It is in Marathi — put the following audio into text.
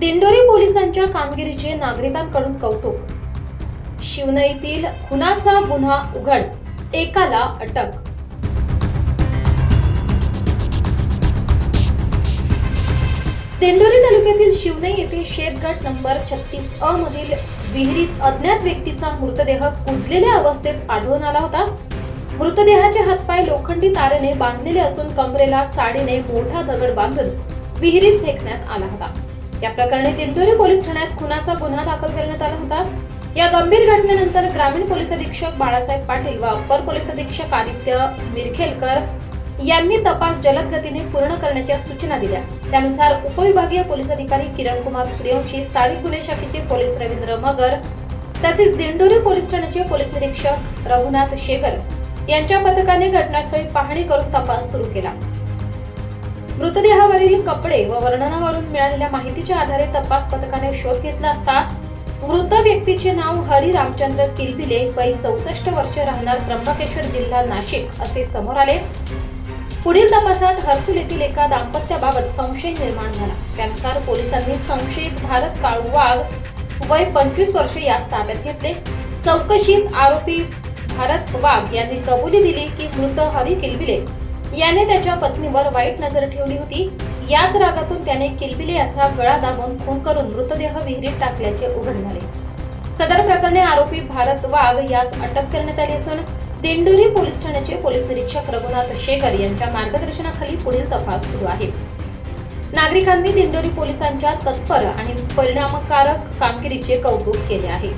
दिंडोरी पोलिसांच्या कामगिरीचे नागरिकांकडून कौतुक. शिवनईतील खुनाचा गुन्हा उघड एकाला अटक. दिंडोरी तालुक्यातील शिवनई येथे शेतगट नंबर छत्तीस अ मधील विहिरीत अज्ञात व्यक्तीचा मृतदेह कुजलेल्या अवस्थेत आढळून आला होता. मृतदेहाचे हातपाय लोखंडी तारेने बांधलेले असून कमरेला साडीने मोठा दगड बांधून विहिरीत फेकण्यात आला होता. या प्रकरणी दिंडोरी पोलीस ठाण्यात खुनाचा गुन्हा दाखल करण्यात आला होता. या गंभीर घटनेनंतर ग्रामीण पोलीस अधीक्षक बाळासाहेब पाटील व अप्पर पोलीस अधीक्षक आदित्य मिरखेलकर यांनी तपास जलद गतीने पूर्ण करण्याच्या सूचना दिल्या. त्यानुसार उपविभागीय पोलीस अधिकारी किरण कुमार सूर्यवंशी स्थानिक गुन्हे शाखेचे पोलीस रवींद्र मगर तसेच दिंडोरी पोलीस ठाण्याचे पोलीस निरीक्षक रघुनाथ शेगर यांच्या पथकाने घटनास्थळी पाहणी करून तपास सुरू केला. मृतदेहावरील कपडे व वर्णनावरून मिळालेल्या माहितीच्या आधारे तपास पथकाने शोध घेतला असता मृत व्यक्तीचे नाव हरी रामचंद्र किलबिले वय चौसष्ट वर्ष राहणार त्र्यंबकेश्वर जिल्हा नाशिक असे समोर आले. पुढील तपासात हर्सुल येथील एका दाम्पत्याबाबत संशय निर्माण झाला. त्यानुसार पोलिसांनी संशयित भारत काळू वाघ वय पंचवीस वर्ष यास ताब्यात घेतले. चौकशीत आरोपी भारत वाघ यांनी कबुली दिली की मृत हरी किलबिले याने त्याच्या पत्नीवर वाईट नजर ठेवली होती. याच रागातून त्याने किलबिले याचा गळा दाबून खून करून मृतदेह विहिरीत टाकल्याचे उघड झाले. सदर प्रकरणी आरोपी भारत वाघ यास अटक करण्यात आली असून दिंडोरी पोलीस ठाण्याचे पोलीस निरीक्षक रघुनाथ शेखर यांच्या मार्गदर्शनाखाली पुढील तपास सुरू आहे. नागरिकांनी दिंडोरी पोलिसांच्या तत्पर आणि परिणामकारक कामगिरीचे कौतुक केले आहे.